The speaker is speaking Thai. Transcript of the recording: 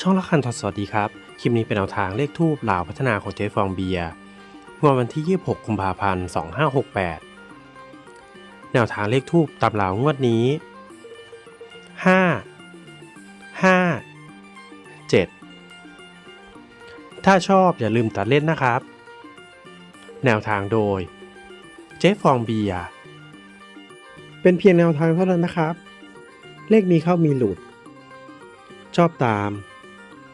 ช่องละคันทอดสวัสดีครับ คลิปนี้เป็นแนวทางเลขทูบลาวพัฒนาของเจ๊ฟองเบียร์งวดวันที่ 26 กุมภาพันธ์ 2568 แนวทางเลขทูบตามลาวงวดนี้ 5 5 7 ถ้าชอบอย่าลืมตัดเล่นนะครับ แนวทางโดย เจ๊ฟองเบียร์เป็นเพียงแนวทางเท่านั้นนะครับ เลขมีเข้ามีหลุด ชอบตาม